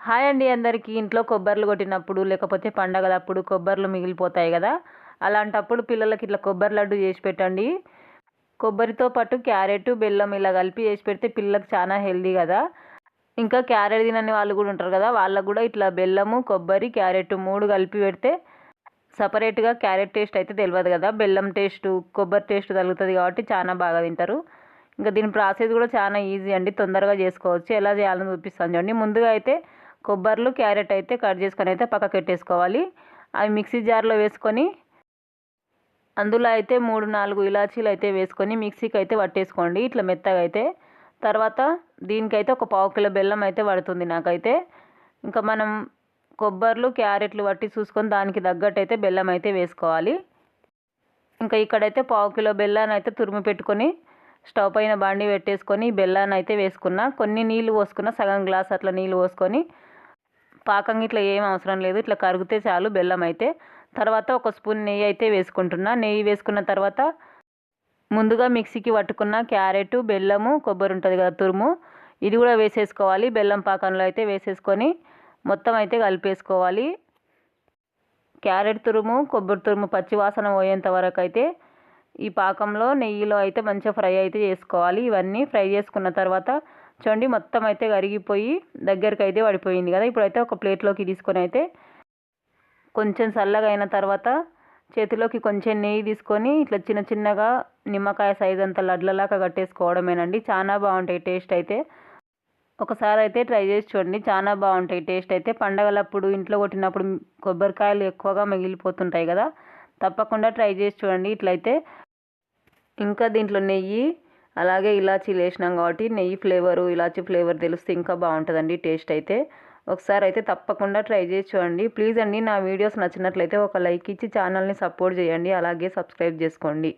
Hi అండి అందరికీ. ఇంట్లో కొబ్బరిలు కొట్టినప్పుడు లేకపోతే పండగలప్పుడు కొబ్బరిలు మిగిలిపోతాయి కదా? అలాంటప్పుడు పిల్లలకి ఇట్లా కొబ్బరి లడ్డు చేసి పెట్టండి. కొబ్బరితో పాటు క్యారెట్ బెల్లం ఇలా కలిపి చేసి పెడితే పిల్లలకు చాలా హెల్దీ కదా? ఇంకా క్యారెట్ తినని వాళ్ళు కూడా ఉంటారు కదా? వాళ్ళకు కూడా ఇట్లా బెల్లము కొబ్బరి క్యారెట్ మూడు కలిపి పెడితే సపరేట్గా క్యారెట్ టేస్ట్ అయితే తెలియదు కదా? బెల్లం టేస్ట్ కొబ్బరి టేస్ట్ తగులుతుంది కాబట్టి చాలా బాగా తింటారు. ఇంకా దీని ప్రాసెస్ కూడా చాలా ఈజీ అండి. తొందరగా చేసుకోవచ్చు. ఎలా చేయాలని చూపిస్తాను చూడండి. ముందుగా అయితే కొబ్బరిలు క్యారెట్ అయితే కట్ చేసుకొని అయితే పక్కకు పెట్టేసుకోవాలి. అవి మిక్సీ జార్లో వేసుకొని అందులో అయితే మూడు నాలుగు ఇలాచీలు అయితే వేసుకొని మిక్సీకి అయితే పట్టేసుకోండి. ఇట్లా మెత్తగా అయితే. తర్వాత దీనికైతే ఒక పావు కిలో బెల్లం అయితే పడుతుంది నాకైతే. ఇంకా మనం కొబ్బర్లు క్యారెట్లు పట్టి చూసుకొని దానికి తగ్గట్టు అయితే బెల్లం అయితే వేసుకోవాలి. ఇంకా ఇక్కడైతే పావు కిలో బెల్లాన్ని అయితే తురిమి పెట్టుకొని స్టవ్ పైన బండి పెట్టేసుకొని బెల్లాన్ని అయితే వేసుకున్నా. కొన్ని నీళ్ళు పోసుకున్న సగం గ్లాస్ అట్లా నీళ్ళు పోసుకొని పాకం ఇట్లా ఏం అవసరం లేదు. ఇట్లా కరిగితే చాలు బెల్లం అయితే. తర్వాత ఒక స్పూన్ నెయ్యి అయితే వేసుకుంటున్నా. నెయ్యి వేసుకున్న తర్వాత ముందుగా మిక్సీకి పట్టుకున్న క్యారెట్ బెల్లము కొబ్బరి ఉంటుంది కదా తురుము ఇది కూడా వేసేసుకోవాలి. బెల్లం పాకంలో అయితే వేసేసుకొని మొత్తం అయితే కలిపేసుకోవాలి. క్యారెట్ తురుము కొబ్బరి తురుము పచ్చి వాసన పోయేంత వరకు అయితే ఈ పాకంలో నెయ్యిలో అయితే మంచిగా ఫ్రై అయితే చేసుకోవాలి. ఇవన్నీ ఫ్రై చేసుకున్న తర్వాత చూడండి మొత్తం అయితే కరిగిపోయి దగ్గరికి అయితే పడిపోయింది కదా. ఇప్పుడైతే ఒక ప్లేట్లోకి తీసుకొని అయితే కొంచెం చల్లగా అయిన తర్వాత చేతిలోకి కొంచెం నెయ్యి తీసుకొని ఇట్లా చిన్న చిన్నగా నిమ్మకాయ సైజ్ అంత లడ్లలాగా కట్టేసుకోవడమేనండి. చాలా బాగుంటాయి టేస్ట్ అయితే. ఒకసారి అయితే ట్రై చేసి చూడండి చాలా బాగుంటాయి టేస్ట్ అయితే. పండగలప్పుడు ఇంట్లో కొట్టినప్పుడు కొబ్బరికాయలు ఎక్కువగా మిగిలిపోతుంటాయి కదా. తప్పకుండా ట్రై చేసి చూడండి. ఇట్లయితే ఇంకా దీంట్లో నెయ్యి అలాగే ఇలాచీలు వేసినాం కాబట్టి నెయ్యి ఫ్లేవరు ఇలాచీ ఫ్లేవర్ తెలిస్తే ఇంకా బాగుంటుందండి టేస్ట్ అయితే. ఒకసారి అయితే తప్పకుండా ట్రై చేసి చూడండి. ప్లీజ్ అండి నా వీడియోస్ నచ్చినట్లయితే ఒక లైక్ ఇచ్చి ఛానల్ని సపోర్ట్ చేయండి. అలాగే సబ్స్క్రైబ్ చేసుకోండి.